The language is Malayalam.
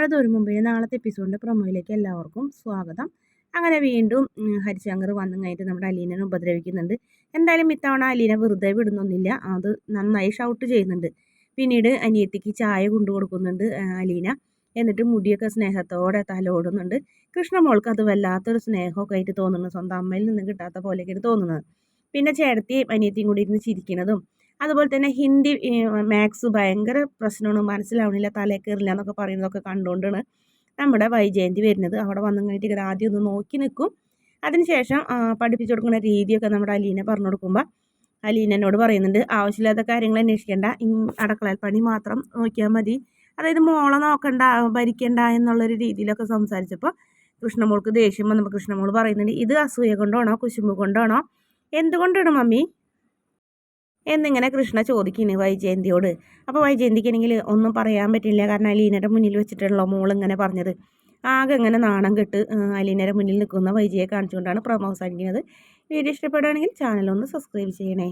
അടുത്തൊരു മുമ്പേ നാളത്തെ എപ്പിസോഡിന്റെ പ്രൊമോയിലേക്ക് എല്ലാവർക്കും സ്വാഗതം. അങ്ങനെ വീണ്ടും ഹരിശങ്കർ വന്നു കഴിഞ്ഞിട്ട് നമ്മുടെ അലീനെ ഉപദ്രവിക്കുന്നുണ്ട്. എന്തായാലും ഇത്തവണ അലീനെ വെറുതെ വിടുന്നൊന്നുമില്ല. അത് നന്നായി ഷൗട്ട് ചെയ്യുന്നുണ്ട്. പിന്നീട് അനിയത്തിക്ക് ചായ കൊണ്ടു കൊടുക്കുന്നുണ്ട് അലീന. എന്നിട്ട് മുടിയൊക്കെ സ്നേഹത്തോടെ തലോടുന്നുണ്ട്. കൃഷ്ണമോൾക്ക് അത് വല്ലാത്തൊരു സ്നേഹമൊക്കെ ആയിട്ട് തോന്നുന്നു. സ്വന്തം അമ്മയിൽ നിന്ന് കിട്ടാത്ത പോലെയൊക്കെ തോന്നുന്നത്. പിന്നെ ചേട്ടത്തിയും അനിയത്തിയും കൂടി ഇരുന്ന് ചിരിക്കുന്നതും അതുപോലെ തന്നെ ഹിന്ദി മാത്സ് ഭയങ്കര പ്രശ്നമാണ്. മനസ്സിലാവണില്ല തലേക്കേറില്ല എന്നൊക്കെ പറയുന്നതൊക്കെ കണ്ടുകൊണ്ടാണ് നമ്മുടെ വൈജയന്തി വരുന്നത്. അവിടെ വന്നു കഴിഞ്ഞിട്ട് ആദ്യം ഒന്ന് നോക്കി നിൽക്കും. അതിനുശേഷം പഠിപ്പിച്ചു കൊടുക്കുന്ന രീതിയൊക്കെ നമ്മുടെ അലീനെ പറഞ്ഞു കൊടുക്കുമ്പോൾ അലീന എന്നോട് പറയുന്നുണ്ട് ആവശ്യമില്ലാത്ത കാര്യങ്ങൾ അന്വേഷിക്കേണ്ട. അടക്കളയിൽ പണി മാത്രം നോക്കിയാൽ മതി. അതായത് മോളെ നോക്കണ്ട ഭരിക്കണ്ട എന്നുള്ളൊരു രീതിയിലൊക്കെ സംസാരിച്ചപ്പോൾ കൃഷ്ണമോൾക്ക് ദേഷ്യം വന്നപ്പോൾ കൃഷ്ണമോൾ പറയുന്നുണ്ട് ഇത് അസൂയ കൊണ്ടാണോ കുശുമ്പ് കൊണ്ടാണോ? എന്തുകൊണ്ടാണ് മമ്മി എന്നിങ്ങനെ കൃഷ്ണ ചോദിക്കുന്നു വൈജയന്തിയോട്. അപ്പോൾ വൈജയന്തിക്കാണെങ്കിൽ ഒന്നും പറയാൻ പറ്റില്ല. കാരണം അലീനയുടെ മുന്നിൽ വെച്ചിട്ടുള്ള മോൾ ഇങ്ങനെ പറഞ്ഞത്. ആകെ ഇങ്ങനെ നാണം കെട്ട് അലീനയുടെ മുന്നിൽ നിൽക്കുന്ന വൈജയെ കാണിച്ചുകൊണ്ടാണ് പ്രമോ അവസാനിക്കുന്നത്. വീഡിയോ ഇഷ്ടപ്പെടുകയാണെങ്കിൽ ചാനലൊന്ന് സബ്സ്ക്രൈബ് ചെയ്യണേ.